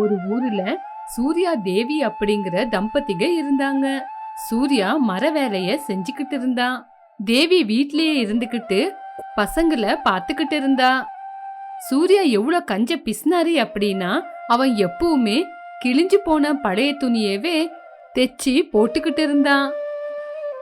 ஒரு ஊர்ல சூர்யா தேவி அப்படிங்கிற தம்பதிக இருந்தாங்க. சூர்யா மர வேலைய செஞ்சுக்கிட்டு இருந்தான் தேவி வீட்லயே இருந்துகிட்டு பசங்களை பாத்துக்கிட்டு இருந்தா. சூர்யா எவ்வளவு கஞ்ச பிசினாரி அப்படின்னா அவன் எப்பவுமே கிழிஞ்சு போன பழைய துணியவே தெச்சி போட்டுக்கிட்டு இருந்தான்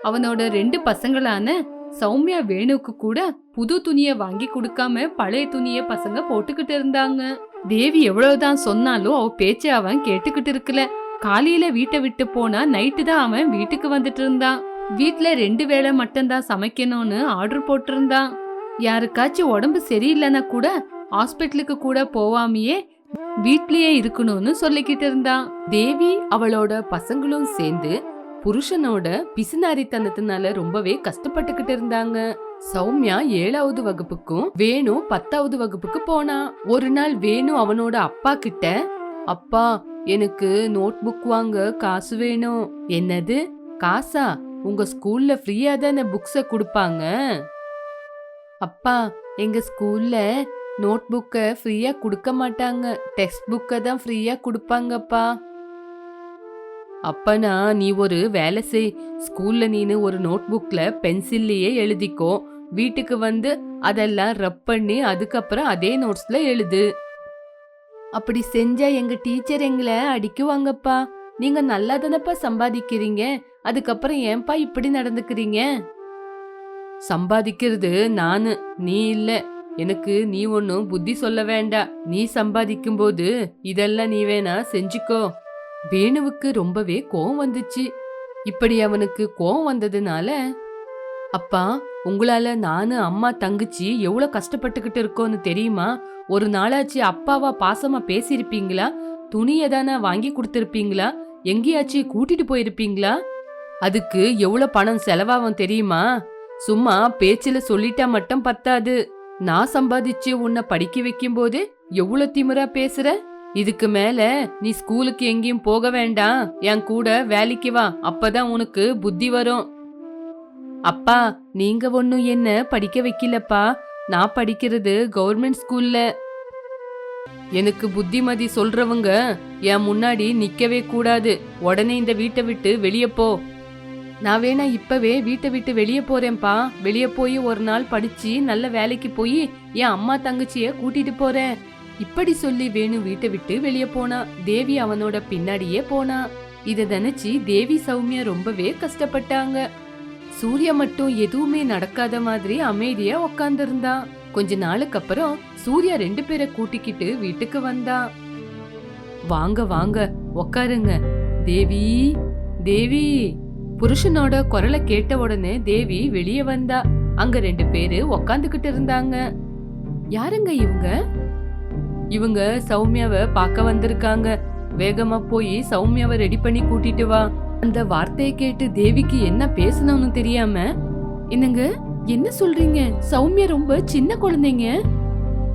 அவனோட ரெண்டு பசங்களான சௌமியா வேணுக்கு கூட புது துணியை வாங்கி கொடுக்காம பழைய துணியை பசங்க போட்டுக்கிட்டு இருந்தாங்க. தேவி எவ்வளவுதான் சொன்னாலும் அவ பேச்ச அவன் கேட்டுக்கிட்டு இருக்கல. காலையில வீட்டை விட்டு போனா நைட்டு தான் அவன் வீட்டுக்கு வந்துட்டு இருந்தான். வீட்டுல ரெண்டு வேளை மட்டும்தான் சமைக்கணும்னு ஆர்டர் போட்டிருந்தான். யாருக்காச்சும் உடம்பு சரியில்லைன்னா கூட ஹாஸ்பிட்டலுக்கு கூட போவாமையே வீட்லயே இருக்கணும்னு சொல்லிக்கிட்டு இருந்தான். தேவி அவளோட பசங்களும் சேர்ந்து புருஷனோட பிசுநாரித்தனத்தினால ரொம்பவே கஷ்டப்பட்டுக்கிட்டு இருந்தாங்க. சௌமியா ஏழாவது வகுப்புக்கும் வேணு பத்தாவது வகுப்புக்கு போனா. ஒரு நாள் வேணு அவனோட அப்பா கிட்ட அப்பா எனக்கு நோட் புக் வாங்க காசு வேணும். என்னது? காசா? உங்க ஸ்கூல்ல ஃப்ரீயா தானே புக்ஸ கொடுப்பாங்க? அப்பா எங்க ஸ்கூல்ல நோட் புக்கை ஃப்ரீயா கொடுக்க மாட்டாங்க. டெக்ஸ்ட் புக்கை தான் ஃப்ரீயா கொடுப்பாங்கப்பா. அப்பனா நீ ஒரு வேலை செய். ஸ்கூல்ல நீனு ஒரு நோட் புக்ல பென்சில்லையே எழுதிக்கோ. வீட்டுக்கு வந்து அதெல்லாம் ரப் பண்ணி அதுக்கப்புறம் அதே நோட்ஸ்ல எழுது. அப்படி செஞ்சா எங்க டீச்சர் எங்களை அடிக்குவாங்கப்பா. நீங்க நல்லா தானப்பா சம்பாதிக்கிறீங்க? அதுக்கப்புறம் ஏன்பா இப்படி நடந்துக்கிறீங்க? சம்பாதிக்கிறது நானு நீ இல்ல. எனக்கு நீ ஒன்னும் புத்தி சொல்ல வேண்டாம் நீ சம்பாதிக்கும் போது இதெல்லாம் நீ வேணா செஞ்சுக்கோ. வேணுவுக்கு ரொம்பவே கோவம் வந்துச்சு. இப்படி அவனுக்கு கோவம் வந்ததுனால அப்பா உங்களால நானு அம்மா தங்கச்சி எவ்வளவு கஷ்டப்பட்டுக்கிட்டு இருக்கோன்னு தெரியுமா? ஒரு நாளாச்சு அப்பாவா பாசமா பேசியிருப்பீங்களா? துணியை தானே வாங்கி கொடுத்துருப்பீங்களா? எங்கேயாச்சும் கூட்டிட்டு போயிருப்பீங்களா? அதுக்கு எவ்வளவு பணம் செலவாகும் தெரியுமா? சும்மா பேச்சில் சொல்லிட்டா மட்டும் பத்தாது. நான் சம்பாதிச்சு உன்னை படிக்க வைக்கும் போது எவ்வளவு திமிரா பேசுற? இதுக்கு மேல நீ ஸ்கூலுக்கு எங்கேயும் போக வேண்டாம். என் கூட வேலைக்கு வா. அப்பதான் உனக்கு புத்தி வரும். அப்பா நீங்க ஒன்னும் என்ன படிக்க வைக்கலப்பா? நான் படிக்கிறது கவர்மெண்ட் ஸ்கூல்ல எனக்கு புத்திமதி சொல்றவங்க என் முன்னாடி நிக்கவே கூடாது. உடனே இந்த வீட்டை விட்டு வெளியே போ. நான் வேணா இப்பவே வீட்டை விட்டு வெளியே போறேன்ப்பா. வெளியே போய் ஒரு நாள் படிச்சு நல்ல வேலைக்கு போய் என் அம்மா தங்கச்சிய கூட்டிட்டு போறேன். இப்படி சொல்லி வேணு வீட்டை விட்டு வெளியே போனா. தேவி அவனோட பின்னாடியே போனா. இத நினைச்சு தேவி சௌமியா ரொம்பவே கஷ்டப்பட்டாங்க. சூர்யா மட்டும் எதுவுமே நடக்காத மாதிரி அமைதியா உக்காந்துருந்தான் கொஞ்ச நாளுக்கு அப்புறம் சூர்யா ரெண்டு பேரை கூட்டிக்கிட்டு வீட்டுக்கு வந்தா. வாங்க வாங்க உக்காருங்க. தேவி தேவி. புருஷனோட குரலை கேட்ட உடனே தேவி வெளியே வந்தா. அங்க ரெண்டு பேரு உக்காந்துகிட்டு இருந்தாங்க. யாருங்க இவங்க? இவங்க சௌமியாவை பார்க்க வந்திருக்காங்க. வேகமா போய் சௌமியாவை ரெடி பண்ணி கூட்டிட்டு வா. அந்த வார்த்தையை கேட்டு தேவிக்கு என்ன பேசணும்னு தெரியாம என்னங்க என்ன சொல்றீங்க? சௌமியா ரொம்ப சின்ன குழந்தைங்க.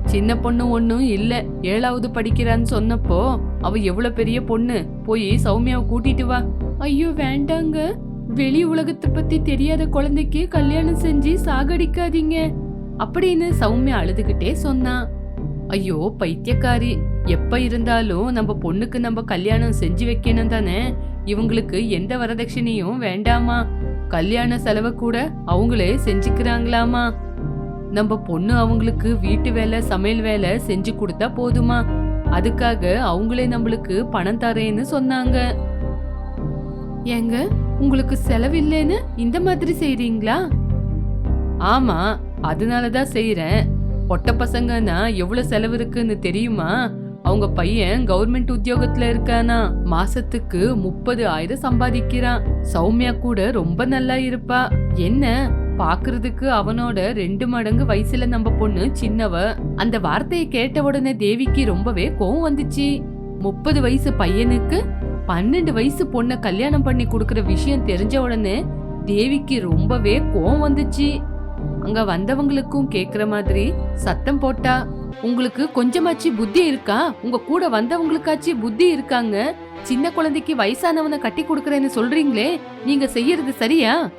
சின்ன பொண்ணு ஒண்ணும் இல்ல. ஏழாவது படிக்கிறான்னு சொன்னப்போ அவ எவ்வளவு பெரிய பொண்ணு? போய் சௌமியாவை கூட்டிட்டு வா. ஐயோ வேண்டாங்க. வெளி உலகத்தை பத்தி தெரியாத குழந்தைக்கு கல்யாணம் செஞ்சு சாகடிக்காதீங்க. அப்படின்னு சௌமியா அழுதுகிட்டே சொன்னா. ஐயோ பைத்தியக்காரி. எப்ப இருந்தாலும் நம்ம பொண்ணுக்கு நம்ம கல்யாணம் செஞ்சு வைக்கணும் தானே? இவங்களுக்கு எந்த வரதட்சணையும் வேண்டாமா? கல்யாண செலவை கூட அவங்களே செஞ்சுக்கிறாங்களாமா? நம்ம பொண்ணு அவங்களுக்கு வீட்டு வேலை சமையல் வேலை செஞ்சு கொடுத்தா போதுமா? அதுக்காக அவங்களே நம்மளுக்கு பணம் தரேன்னு சொன்னாங்க. ஏங்க உங்களுக்கு செலவில்லைன்னு இந்த மாதிரி செய்றீங்களா? ஆமா அதனாலதான் செய்யறேன் பொட்ட பசங்கன்னா எவ்வளவு செலவு இருக்குன்னு தெரியுமா? அவங்க பையன் கவர்மெண்ட் உத்தியோகத்துல இருக்கானா? மாசத்துக்கு முப்பது ஆயிரம் சம்பாதிக்கிறான். சௌமியா கூட ரொம்ப நல்லா இருப்பா. என்ன? பாக்குறதுக்கு அவனோட ரெண்டு மடங்கு வயசுல நம்ம பொண்ணு சின்னவ. அந்த வார்த்தையை கேட்ட உடனே தேவிக்கு ரொம்பவே கோவம் வந்துச்சு. முப்பது வயசு பையனுக்கு பன்னெண்டு வயசு பொண்ண கல்யாணம் பண்ணி கொடுக்கற விஷயம் தெரிஞ்ச உடனே தேவிக்கு ரொம்பவே கோவம் வந்துச்சு. அங்க வந்தவங்களுக்கும் கேக்குற மாதிரி சத்தம் போட்டா. உங்களுக்கு கொஞ்சமாச்சு புத்தி இருக்கா? உங்க கூட வந்தவங்களுக்காச்சு புத்தி இருக்காங்க? சின்ன குழந்தைக்கு வயசானவனை கட்டி கொடுக்கறேன்னு சொல்றீங்களே நீங்க செய்யறது சரியா?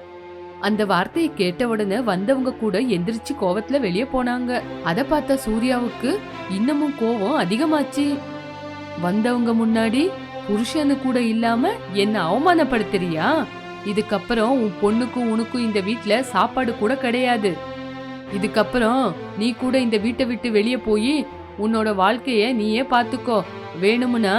அந்த வார்த்தையை கேட்ட உடனே வந்தவங்க கூட எந்திரிச்சு கோவத்துல வெளியே போனாங்க. அத பார்த்த சூர்யாவுக்கு இன்னமும் கோவம் அதிகமாச்சு. வந்தவங்க முன்னாடி புருஷனு கூட இல்லாம என்ன அவமானப்படுத்துறியா? இதுக்கப்புறம் உன் பொண்ணுக்கும் உனக்கும் இந்த வீட்டுல சாப்பாடு கூட கிடையாது. இதுக்கப்புறம் நீ கூட இந்த வீட்டை விட்டு வெளியே போய் உன்னோட வாழ்க்கைய நீயே பார்த்துக்கோ வேணும்னா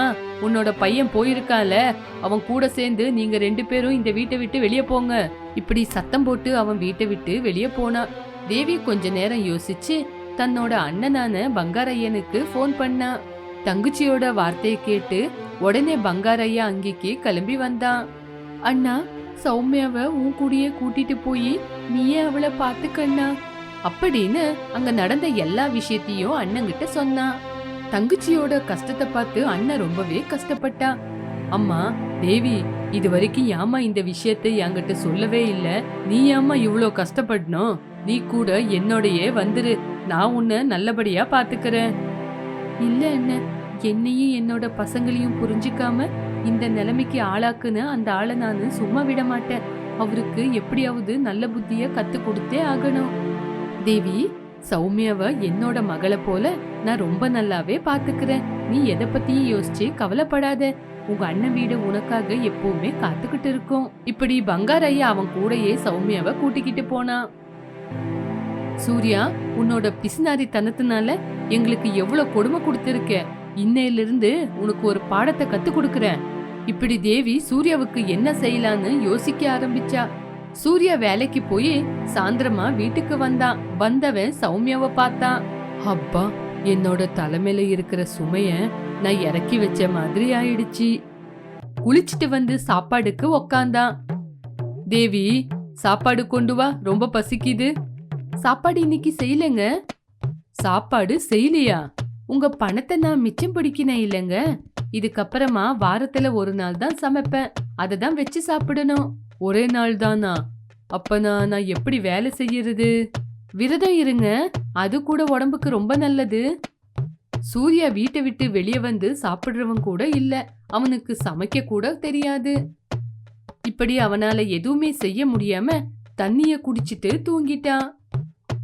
உன்னோட பையன் போயிருக்கான்ல அவன் கூட சேர்ந்து நீங்க ரெண்டு பேரும் இந்த வீட்டை விட்டு வெளியே போங்க. இப்படி சத்தம் போட்டு அவன் வீட்டை விட்டு வெளியே போனான் தேவி கொஞ்ச நேரம் யோசிச்சு தன்னோட அண்ணனான பங்காரையனுக்கு ஃபோன் பண்ணா. தங்கச்சியோட வார்த்தையை கேட்டு உடனே பங்காரையா அங்கேக்கு கிளம்பி வந்தான். அண்ணா சௌமியாவை உன் கூடயே கூட்டிட்டு போய் நீயே அவளை பார்த்துக்கண்ணா அப்படின்னு அங்க நடந்த எல்லா விஷயத்தையும் அண்ணங்கிட்ட சொன்னான் தங்கச்சியோட கஷ்டத்தை பார்த்து அண்ணன் ரொம்பவே கஷ்டப்பட்டா. அம்மா தேவி இது வரைக்கும் ஏமா இந்த விஷயத்தை என்கிட்ட சொல்லவே இல்ல? நீ ஏமா இவ்வளோ கஷ்டப்படணும்? நீ கூட என்னோடையே வந்துரு. நான் உன்னை நல்லபடியா பாத்துக்கறேன். இல்ல அண்ணன் என்னையும் என்னோட பசங்களையும் புரிஞ்சுக்காம இந்த நிலைமைக்கு ஆளாக்குன்னு அந்த ஆளை நான் சும்மா விட மாட்டேன். அவருக்கு எப்படியாவது நல்ல புத்திய கத்து கொடுத்தே ஆகணும். தேவி சௌமியாவ என்னோட மகளை போல நான் ரொம்ப நல்லாவே பாத்துக்கிறேன். நீ எதை பத்தியும் யோசிச்சு கவலைப்படாத. உங்க அண்ணன் வீடு உனக்காக எப்பவுமே காத்துக்கிட்டு இருக்கும். இப்படி பங்காரையா அவன் கூடயே சௌமியாவை கூட்டிக்கிட்டு போனான் சூர்யா உன்னோட பிசினாரி தனத்தினால எங்களுக்கு எவ்வளவு கொடுமை கொடுத்திருக்க. இன்னையிலிருந்து உனக்கு ஒரு பாடத்தை கத்து கொடுக்கறேன். இப்படி தேவி சூர்யாவுக்கு என்ன செய்யலான்னு யோசிக்க ஆரம்பிச்சா. சூர்யா வேலைக்கு போய் சாயந்திரமா வீட்டுக்கு வந்தான் வந்தவன் சௌமியாவை பார்த்தான் அப்பா என்னோட தலைமையில இருக்கிற சுமைய நான் இறக்கி வச்ச மாதிரி ஆயிடுச்சு. குளிச்சிட்டு வந்து சாப்பாடுக்கு உக்காந்தான் தேவி சாப்பாடு கொண்டு வா ரொம்ப பசிக்குது. சாப்பாடு இன்னைக்கு செய்யலங்க. சாப்பாடு செய்யலையா? உங்க பணத்தை நான் மிச்சம் பிடிக்கினேன் இல்லைங்க. இதுக்கப்புறமா வாரத்துல ஒரு நாள் தான் சமைப்பேன். அதை தான் வச்சு சாப்பிடணும். ஒரே நாள் தானா? அப்ப நான் நான் எப்படி வேலை செய்யறது? விரதம் இருங்க. அது கூட உடம்புக்கு ரொம்ப நல்லது. சூர்யா வீட்டை விட்டு வெளியே வந்து சாப்பிடுறவன் கூட இல்ல. அவனுக்கு சமைக்க கூட தெரியாது. இப்படி அவனால எதுவுமே செய்ய முடியாம தண்ணிய குடிச்சிட்டு தூங்கிட்டான்.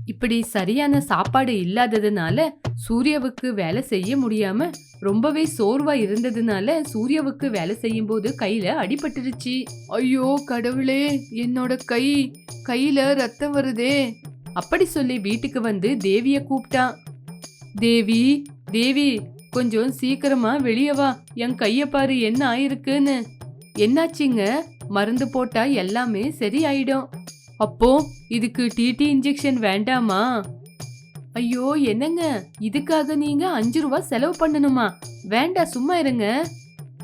இப்படி சரியான சாப்பாடு இல்லாததுனால சூர்யாவுக்கு வேலை செய்ய முடியாம ரொம்பவே சோர்வா இருந்ததுனால சூர்யாவுக்கு வேலை செய்யும் போது கையில அடிபட்டுருச்சு. ஐயோ கடவுளே என்னோட கை கையில ரத்தம் வருதே. அப்படி சொல்லி வீட்டுக்கு வந்து தேவிய கூப்பிட்டான். தேவி தேவி கொஞ்சம் சீக்கிரமா வெளியே வா. என் கைய பாரு என்ன ஆயிருக்குன்னு. என்னாச்சுங்க? மருந்து போட்டா எல்லாமே சரியாயிடும். அப்போ இதுக்கு டிடி இன்ஜெக்ஷன் வேண்டாமா? ஐயோ என்னங்க? இதுக்காக நீங்க அஞ்சு ரூபா செலவு பண்ணணுமா? வேண்டாம் சும்மா இருங்க.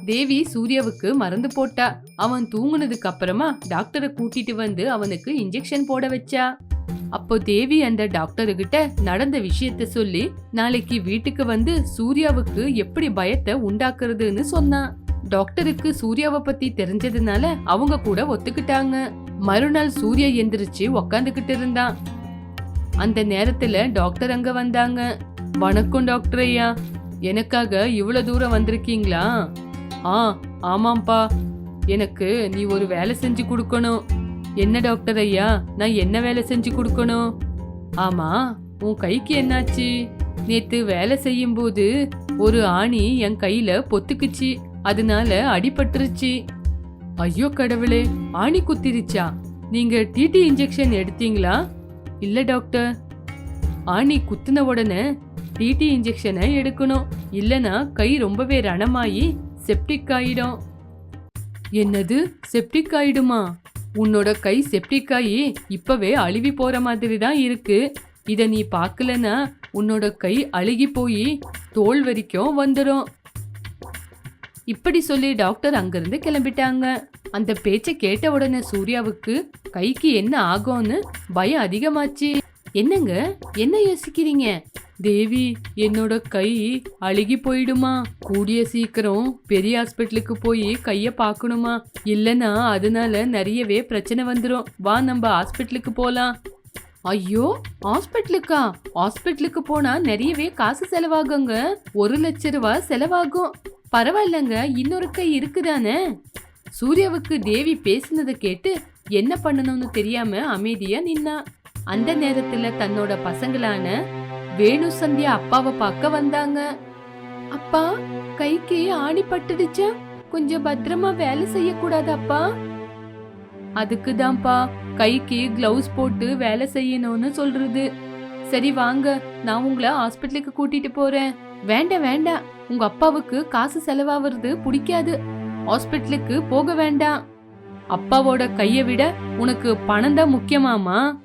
தேவி சூர்யாவுக்கு மருந்து போட்டா. அவன் தூங்குனதுக்கு அப்புறமா டாக்டரை கூட்டிட்டு வந்து அவனுக்கு இன்ஜெக்ஷன் போட வச்சா. அப்போ தேவி அந்த டாக்டரு கிட்ட நடந்த விஷயத்த சொல்லி நாளைக்கு வீட்டுக்கு வந்து சூர்யாவுக்கு எப்படி பயத்தை உண்டாக்குறதுன்னு சொன்னான் டாக்டருக்கு சூர்யாவை பத்தி தெரிஞ்சதுனால அவங்க கூட ஒத்துக்கிட்டாங்க. மறுநாள் சூர்யா எந்திரிச்சு உக்காந்துகிட்டு இருந்தான். அந்த நேரத்துல டாக்டர் அங்க வந்தாங்க. வணக்கம் டாக்டர் ஐயா. எனக்காக இவ்வளவு தூரம் வந்திருக்கீங்களா? ஆ ஆமாம்ப்பா எனக்கு நீ ஒரு வேலை செஞ்சு கொடுக்கணும். என்ன டாக்டர் ஐயா நான் என்ன வேலை செஞ்சு கொடுக்கணும்? ஆமா உன் கைக்கு என்னாச்சு? நேத்து வேலை செய்யும்போது ஒரு ஆணி என் கையில பொத்துக்குச்சு. அதனால அடிபட்டுருச்சு. ஐயோ கடவுளே ஆணி குத்திருச்சா? நீங்க டிடி இன்ஜெக்ஷன் எடுத்தீங்களா? இல்லை டாக்டர். ஆணி குத்துன உடனே டிடி இன்ஜெக்ஷனை எடுக்கணும். இல்லைன்னா கை ரொம்பவே ரணமாயி செப்டிக் ஆயிடும். என்னது? செப்டிக் ஆயிடுமா? உன்னோட கை செப்டிக் ஆகி இப்பவே அழுவி போற மாதிரி தான் இருக்கு. இதை நீ பார்க்கலன்னா உன்னோட கை அழுகி போய் தோல் வரைக்கும் வந்துடும் இப்படி சொல்லி டாக்டர் அங்கிருந்து கிளம்பிட்டாங்க. அந்த பேச்சை கேட்ட உடனே சூர்யாவுக்கு கைக்கு என்ன ஆகும்னு பயம் அதிகமாச்சு. என்னங்க? என்ன யோசிக்கிறீங்க? தேவி என்னோட கை அழுகி போயிடுமா? கூடிய சீக்கிரம் பெரிய ஹாஸ்பிட்டலுக்கு போய் கைய பார்க்கணுமா? இல்லனா அதனால நிறையவே பிரச்சனை வந்துடும் வா நம்ம ஹாஸ்பிட்டலுக்கு போலாம். ஐயோ ஹாஸ்பிட்டலுக்கா ஹாஸ்பிட்டலுக்கு போனா நிறையவே காசு செலவாகுங்க. ஒரு லட்ச ரூபா செலவாகும். பரவாயில்லங்க இன்னொரு கை இருக்குதானே? சூர்யாவுக்கு தேவி பேசினதை கேட்டு என்ன பண்ணணும்னு தெரியாம அமைதியா நின்னா. அந்த நேரத்துல தன்னோட பசங்களான வேணு சந்தியா அப்பாவை பார்க்க வந்தாங்க. அப்பா கைக்கு ஆணி பட்டுடுச்சா? கொஞ்சம் பத்திரமா வேலை செய்யக்கூடாதாப்பா அப்பா. அதுக்குதான்ப்பா கைக்கு கிளவுஸ் போட்டு வேலை செய்யணும்னு சொல்றது. சரி வாங்க நான் உங்களை ஹாஸ்பிட்டலுக்கு கூட்டிட்டு போறேன். வேண்டாம் வேண்டாம் உங்க அப்பாவுக்கு காசு செலவாவது பிடிக்காது. ஹாஸ்பிட்டலுக்கு போக வேண்டாம். அப்பாவோட கையை விட உனக்கு பணம் தான் முக்கியமாமா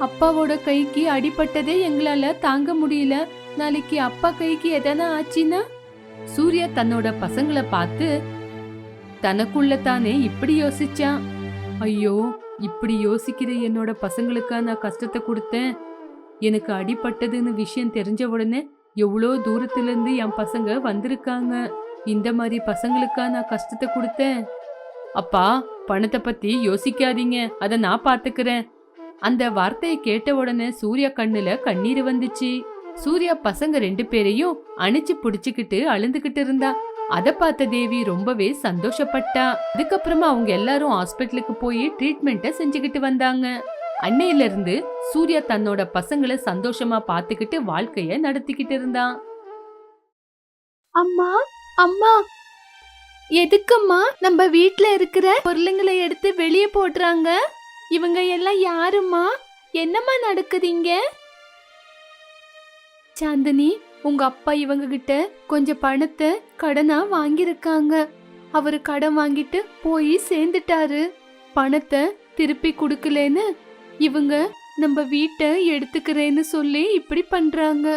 அப்பாவோட கைக்கு அடிபட்டதே எங்களால தாங்க முடியல. நாளைக்கு அப்பா கைக்கு எதனா ஆச்சுன்னா? சூர்யா தன்னோட பசங்களை பார்த்து தனக்குள்ள தானே இப்படி யோசிச்சான்? ஐயோ இப்படி யோசிக்கிற என்னோட பசங்களுக்கா நான் கஷ்டத்தை கொடுத்தேன். எனக்கு அடிபட்டதுன்னு விஷயம் தெரிஞ்ச உடனே எவ்வளோ தூரத்துலேருந்து என் பசங்க வந்திருக்காங்க. இந்த மாதிரி பசங்களுக்கா நான் கஷ்டத்தை கொடுத்தேன். அப்பா பணத்தை பத்தி யோசிக்காதீங்க. அதை நான் பார்த்துக்கிறேன். அந்த வார்த்தையை கேட்ட உடனே சூர்யா கண்ணுல கண்ணீர் வந்துச்சு. சூர்யா பசங்க ரெண்டு பேரையும் அணைச்சு புடிச்சுக்கிட்டு அழுந்துகிட்டு இருந்தா. அதை பார்த்த தேவி ரொம்பவே சந்தோஷப்பட்டா. அதுக்கப்புறமா அவங்க எல்லாரும் ஹாஸ்பிட்டலுக்கு போய் ட்ரீட்மெண்ட்டை செஞ்சுக்கிட்டு வந்தாங்க. அன்னையில இருந்து சூர்யா தன்னோட பசங்களை சந்தோஷமா பாத்துக்கிட்டு வாழ்க்கைய நடத்திக்கிட்டு இருந்தான். அம்மா அம்மா. எதுக்கம்மா நம்ம வீட்ல இருக்கிற பொருளுங்களை எடுத்து வெளியே போடுறாங்க? இவங்க எல்லாம் யாரும்மா? என்னம்மா நடக்குதுங்க சாந்தினி உங்க அப்பா இவங்க கிட்ட கொஞ்சம் பணத்தை கடனா வாங்கியிருக்காங்க. அவரு கடன் வாங்கிட்டு போய் சேர்ந்துட்டாரு. பணத்தை திருப்பி கொடுக்கலன்னு இவங்க நம்ம வீட்டை எடுத்துக்கிறேன்னு சொல்லி இப்படி பண்றாங்க.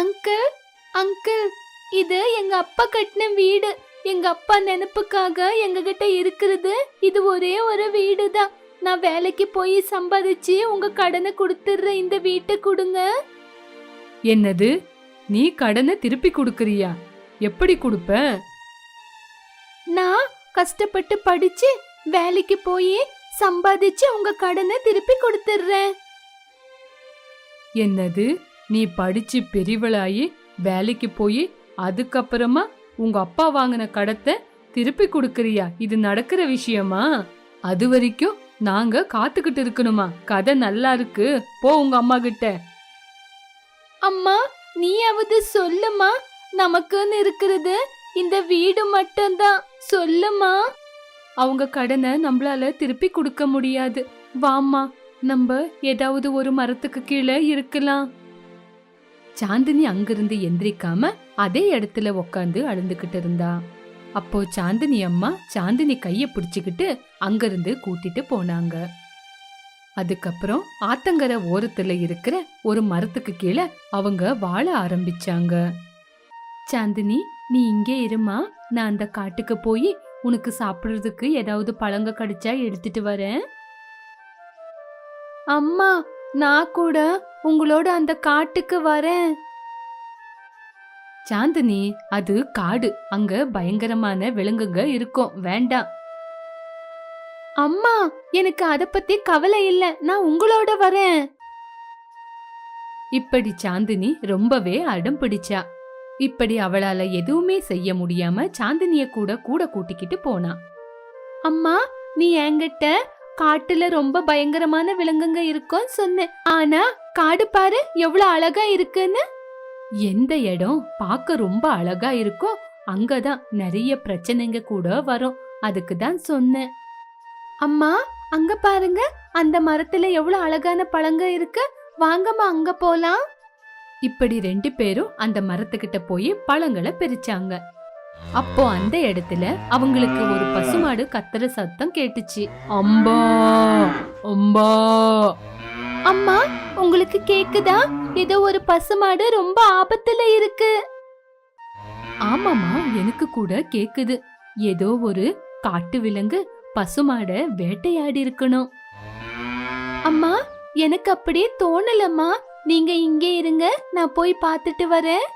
அங்கிள் அங்கிள் இது எங்க அப்பா கட்டின வீடு. எங்க அப்பா நினைப்புக்காக எங்க கிட்ட இருக்கிறது இது ஒரே ஒரு வீடு தான் நான் வேலைக்கு போய் சம்பாதிச்சு உங்க கடனை கொடுத்துடுறேன் இந்த வீட்டை கொடுங்க. என்னது? நீ கடனை திருப்பி கொடுக்கறியா? எப்படி கொடுப்ப? நான் கஷ்டப்பட்டு படிச்சு வேலைக்கு போய் சம்பாதிச்சு உங்க கடனை திருப்பி கொடுத்துடுறேன் என்னது? நீ படிச்சு பெரியவளாயி வேலைக்கு போய் அதுக்கப்புறமா உங்க அப்பா வாங்கின கடத்தை திருப்பி கொடுக்கறியா? இது நடக்கிற விஷயமா? அது வரைக்கும் நாங்க காத்துக்கிட்டு இருக்கணுமா? கதை நல்லா இருக்கு. போ உங்க அம்மா கிட்ட. அம்மா நீயாவது சொல்லுமா? நமக்குன்னு இருக்கிறது இந்த வீடு மட்டும்தான். சொல்லுமா? அவங்க கடனை நம்மளால திருப்பி கொடுக்க முடியாது. வாம்மா நம்ம ஏதாவது ஒரு மரத்துக்கு கீழே இருக்கலாம். சாந்தினி அங்கிருந்து எந்திரிக்காம அதே இடத்துல உக்காந்து அழுந்துகிட்டு இருந்தா. அப்போ சாந்தினி அம்மா சாந்தினி கைய பிடிச்சுக்கிட்டு அங்கிருந்து கூட்டிட்டு போனாங்க. அதுக்கப்புறம் ஆத்தங்கரை ஓரத்துல இருக்கிற ஒரு மரத்துக்கு கீழே அவங்க வாழ ஆரம்பிச்சாங்க. சாந்தினி நீ இங்கே இருமா? நான் அந்த காட்டுக்கு போய் உனக்கு சாப்பிடுறதுக்கு ஏதாவது பழங்க கிடைச்சா எடுத்துட்டு வரேன். அம்மா நான் கூட உங்களோட அந்த காட்டுக்கு வரேன். சாந்தினி அது காடு. அங்க பயங்கரமான விலங்குங்க இருக்கும். வேண்டாம். அம்மா எனக்கு அத பத்தி கவலை இல்ல. நான் உங்களோட வரேன். இப்படி சாந்தினி ரொம்பவே அடம் பிடிச்சா. இப்படி அவளால எதுவுமே செய்ய முடியாம சாந்தினிய கூட கூட கூட்டிக்கிட்டு போனா. அம்மா நீ என்கிட்ட காட்டுல ரொம்ப பயங்கரமான விலங்குங்க இருக்கும் சொன்ன. ஆனா காடு பாரு எவ்வளவு அழகா இருக்குன்னு. எந்த இடம்? பார்க்க ரொம்ப அழகா இருக்கோ அங்கதான் நிறைய பிரச்சனைங்க கூட வரும். அதுக்கு தான் சொன்னேன். அம்மா அங்க பாருங்க. அந்த மரத்துல எவ்வளவு அழகான பழங்க இருக்கு. வாங்கம்மா அங்க போலாம். இப்படி ரெண்டு பேரும் அந்த மரத்துக்கிட்ட போய் பழங்களை பிரிச்சாங்க. அப்போ அந்த இடத்துல அவங்களுக்கு ஒரு பசுமாடு கத்துற சத்தம் கேட்டுச்சு. அம்பா அம்பா. அம்மா உங்களுக்கு கேக்குதா? ஏதோ ஒரு பசுமாடு ரொம்ப ஆபத்துல இருக்கு. ஆமாமா எனக்கு கூட கேக்குது. ஏதோ ஒரு காட்டு விலங்கு பசுமாட வேட்டையாடி இருக்கணும். அம்மா எனக்கு அப்படியே தோணலம்மா. நீங்க இங்கே இருங்க நான் போய் பார்த்துட்டு வரேன்.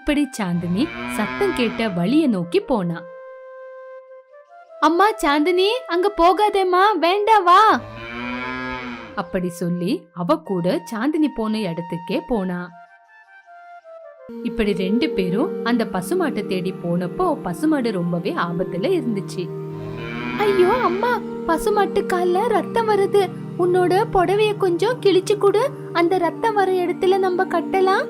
இப்படி சாந்தினி சத்தம் கேட்ட வழிய நோக்கி போனா. அம்மா சாந்தினி அங்க போகாதேம்மா வேண்டாம் வா. அப்படி சொல்லி அவ கூட சாந்தினி போன இடத்துக்கே போனா. இப்படி ரெண்டு பேரும் அந்த பசுமாட்டை தேடி போனப்போ பசுமாடு ரொம்பவே ஆபத்துல இருந்துச்சு. ஐயோ அம்மா பசுமாட்டு கால்ல ரத்தம் வருது. உன்னோட புடவைய கொஞ்சம் கிழிச்சு கொடு. அந்த ரத்தம் வர இடத்துல நம்ம கட்டலாம்.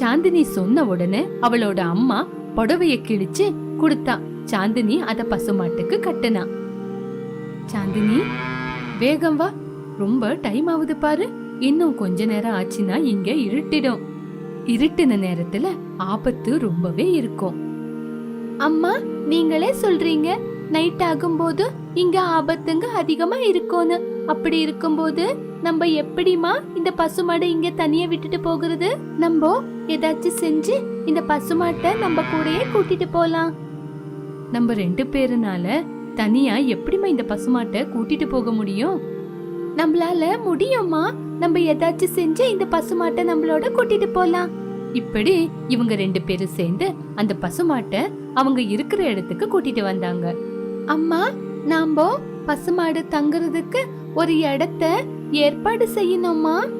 சாந்தினி சொன்ன உடனே அவளோட அம்மா புடவைய கிழிச்சு கொடுத்தா. சாந்தினி அத பசுமாட்டுக்கு கட்டுனா. சாந்தினி வேகம் வா. ரொம்ப டைம் ஆகுது பாரு. இன்னும் கொஞ்ச நேரம் ஆச்சுன்னா இங்க இருட்டிடும். இருட்டின நேரத்துல ஆபத்து ரொம்பவே இருக்கும். அம்மா நீங்களே சொல்றீங்க. நைட் ஆகும்போது இங்க ஆபத்துங்க அதிகமா இருக்கும்னு. அப்படி இருக்கும்போது நம்ம எப்படிமா இந்த பசுமாடை இங்க தனியா விட்டுட்டு போகிறது? நம்ம ஏதாச்சும் செஞ்சு இந்த பசுமாட்டை நம்ம கூடயே கூட்டிட்டு போலாம். நம்ம ரெண்டு பேருனால தனியா எப்படிமா இந்த பசுமாட்டை கூட்டிட்டு போக முடியும்? நம்மளால முடியுமா நம்ம ஏதாச்சும் செஞ்சு இந்த பசுமாட்டை நம்மளோட கூட்டிட்டு போலாம். இப்படி இவங்க ரெண்டு பேரும் சேர்ந்து அந்த பசுமாட்டை அவங்க இருக்கிற இடத்துக்கு கூட்டிட்டு வந்தாங்க. அம்மா நாம பசுமாடு தங்குறதுக்கு ஒரு இடத்த ஏற்பாடு செய்யணுமா?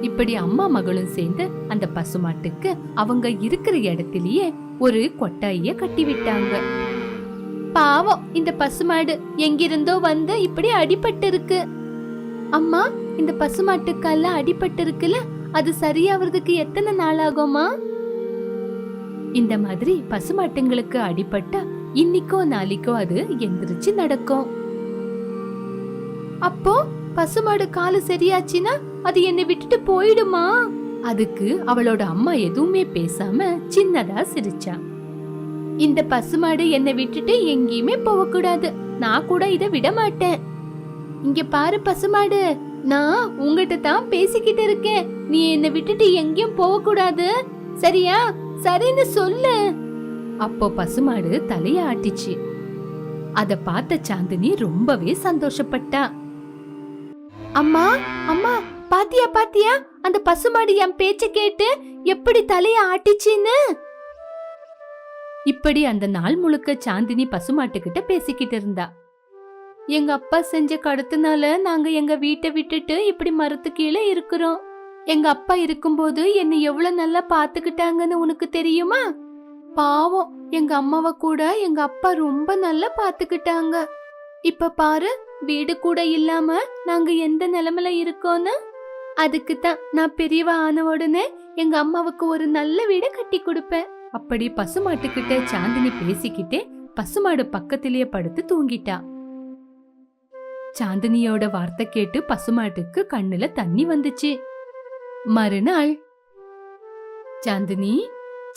இப்படி அம்மா மகளும் சேர்ந்து அந்த பசுமாட்டுக்கு அவங்க இருக்கிற இடத்திலேயே ஒரு கொட்டாய கட்டி விட்டாங்க பாவம் இந்த பசுமாடு எங்கிருந்தோ வந்து இப்படி அடிபட்டு இருக்கு அம்மா இந்த பசுமாட்டுக்கெல்லாம் அடிபட்டு இருக்குல்ல அது சரியாவதுக்கு எத்தனை நாள் ஆகுமா இந்த மாதிரி பசுமாட்டுங்களுக்கு அடிபட்டா இன்னிக்கோ நாளைக்கோ அது எந்திரிச்சு நடக்கும். அப்போ பசுமாடு காலு சரியாச்சுன்னா அது என்னை விட்டுட்டு போயிடுமா? அதுக்கு அவளோட அம்மா எதுவுமே பேசாம சின்னதா சிரிச்சா. இந்த பசுமாடு என்னை விட்டுட்டு எங்கேயுமே போகக்கூடாது. நான் கூட இத விட மாட்டேன் இங்க பாரு பசுமாடு நான் உங்ககிட்ட தான் பேசிக்கிட்டு இருக்கேன். நீ என்னை விட்டுட்டு எங்கேயும் போகக்கூடாது. சரியா? சரின்னு சொல்லு. அப்போ பசுமாடு தலைய ஆட்டிச்சு. அத பார்த்த சாந்தினி ரொம்பவே சந்தோஷப்பட்டா. அம்மா அம்மா பாத்தியா பாத்தியா? அந்த பசுமாடு என் பேச்ச கேட்டு எப்படி தலைய ஆட்டிச்சின்னு? இப்படி அந்த நாள் முழுக்க சாந்தினி பசுமாட்டுக்கிட்ட பேசிக்கிட்டு இருந்தா. எங்க அப்பா செஞ்ச கடத்தினால நாங்க எங்க வீட்டை விட்டுட்டு இப்படி மரத்து கீழே இருக்கிறோம். எங்க அப்பா இருக்கும்போது என்னை எவ்வளவு நல்லா பாத்துக்கிட்டாங்கன்னு உனக்கு தெரியுமா? பாவம் எங்க அம்மாவை கூட எங்க அப்பா ரொம்ப நல்லா பாத்துக்கிட்டாங்க இப்ப பாரு வீடு கூட இல்லாம நாங்க எந்த நிலைமையில இருக்கோன்னு? அதுக்கு தான் நான் பெரியவ ஆன உடனே எங்க அம்மாவுக்கு ஒரு நல்ல வீடை கட்டி கொடுப்பேன். அப்படி பசுமாட்டுக்கிட்ட சாந்தினி பேசிக்கிட்டே பசுமாடு பக்கத்திலேயே படுத்து தூங்கிட்டா. சாந்தினியோட வார்த்தை கேட்டு பசுமாட்டுக்கு கண்ணுல தண்ணி வந்துச்சு. மறுநாள் சாந்தினி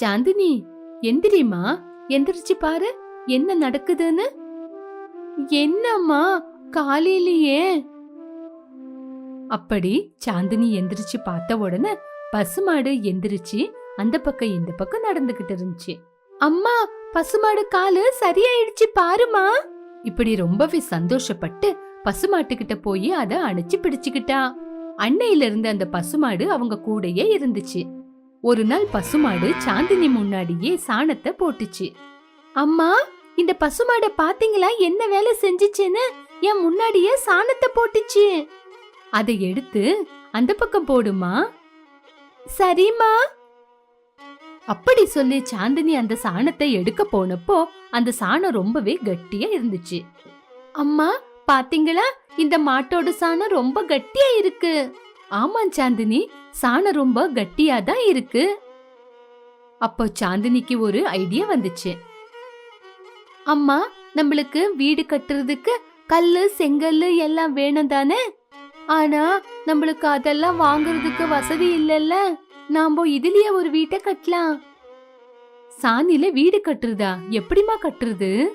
சாந்தினி எந்திரிமா எந்திரிச்சு பாரு என்ன நடக்குதுன்னு? என்னம்மா காலையிலேயே. அப்படி சாந்தினி எந்திரிச்சு பார்த்த உடனே பசுமாடு எந்திரிச்சு அந்த பக்கம் இந்த பக்கம் நடந்துகிட்டு இருந்துச்சு. அம்மா பசுமாடு காலு சரியாயிடுச்சு பாருமா இப்படி ரொம்பவே சந்தோஷப்பட்டு பசுமாட்டுக்கிட்ட போய் அத அணைச்சு பிடிச்சுக்கிட்டா. அன்னையில இருந்து அந்த பசுமாடு அவங்க கூடயே இருந்துச்சு. ஒரு நாள் பசுமாடு சாந்தினி முன்னாடியே சாணத்தை போட்டுச்சு. அம்மா இந்த பசுமாடை பாத்தீங்களா என்ன வேலை செஞ்சுச்சுன்னு? என் முன்னாடியே சாணத்தை போட்டுச்சு. அதை எடுத்து அந்த பக்கம் போடுமா? சரிம்மா. அப்படி சொல்லி சாந்தினி அந்த சாணத்தை எடுக்க போனப்போ அந்த சாணம் ரொம்பவே கட்டியா இருந்துச்சு. அம்மா பாத்தீங்களா? இந்த மாட்டோட சாணம் ரொம்ப கட்டியா இருக்கு. ஆமா சாந்தினி சாணம் ரொம்ப கட்டியா தான் இருக்கு. அப்போ சாந்தினிக்கு ஒரு ஐடியா வந்துச்சு. அம்மா நம்மளுக்கு வீடு கட்டுறதுக்கு கல்லு செங்கல்லு எல்லாம் வேணும் தானே ஆனா நம்மளுக்கு அதெல்லாம் வாங்குறதுக்கு வசதி இல்லைல்ல. நாம இதுலயே ஒரு வீட்டை கட்டலாம். சாணியில வீடு கட்டுறதா? எப்படிமா கட்டுறது?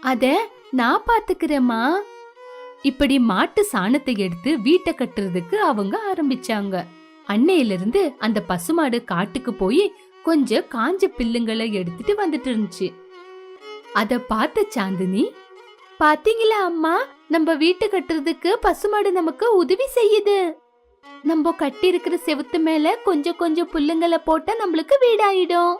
அத நான் பாத்துக்கிறேம்மா. இப்படி மாட்டு சாணத்தை எடுத்து வீட்டை கட்டுறதுக்கு அவங்க ஆரம்பிச்சாங்க. அன்னையில இருந்து அந்த பசுமாடு காட்டுக்கு போய் கொஞ்சம் காஞ்ச பில்லுங்களை எடுத்துட்டு வந்துட்டு இருந்துச்சு. அத பார்த்த சாந்தினி பாத்தீங்களா அம்மா? நம்ம வீட்டு கட்டுறதுக்கு பசுமாடு நமக்கு உதவி செய்யுது. நம்ம கட்டி இருக்கிற செவுத்து மேல கொஞ்சம் கொஞ்சம் புல்லுங்களை போட்டா நம்மளுக்கு வீடாயிடும்.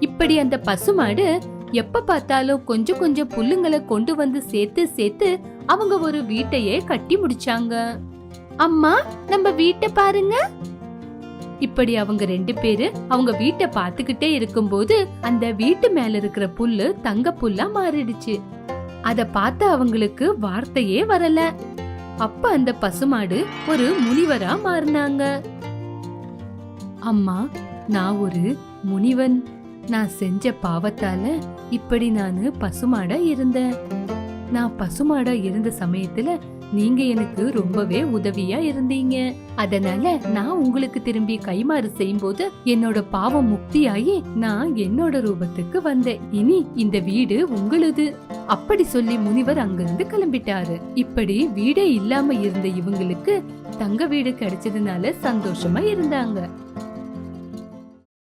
இப்படி அந்த பசுமாடு எப்ப பார்த்தாலும் கொஞ்சம் கொஞ்சம் புல்லுங்களை கொண்டு வந்து சேர்த்து சேர்த்து அவங்க ஒரு வீட்டையே கட்டி முடிச்சாங்க. அம்மா நம்ம வீட்டை பாருங்க. இப்படி அவங்க ரெண்டு பேரு அவங்க வீட்டை பார்த்துக்கிட்டே இருக்கும்போது அந்த வீட்டு மேல இருக்கிற புல்லு தங்க புல்லா மாறிடுச்சு. அத பார்த்து அவங்களுக்கு வார்த்தையே வரல. அப்ப அந்த பசுமாடு ஒரு முனிவரா மாறினாங்க. அம்மா நான் ஒரு முனிவன். நான் செஞ்ச பாவத்தால இப்படி நானு பசுமாடா இருந்தேன். நான் பசுமாடா இருந்த சமயத்துல நீங்க எனக்கு ரொம்பவே உதவியா இருந்தீங்க. அதனால நான் உங்களுக்கு திரும்பி கைமாறு செய்யும் போது என்னோட பாவம் முக்தியாகி நான் என்னோட ரூபத்துக்கு வந்தேன். இனி இந்த வீடு உங்களுது. அப்படி சொல்லி முனிவர் அங்கிருந்து கிளம்பிட்டாரு. இப்படி வீடே இல்லாம இருந்த இவங்களுக்கு தங்க வீடு கிடைச்சதுனால சந்தோஷமா இருந்தாங்க.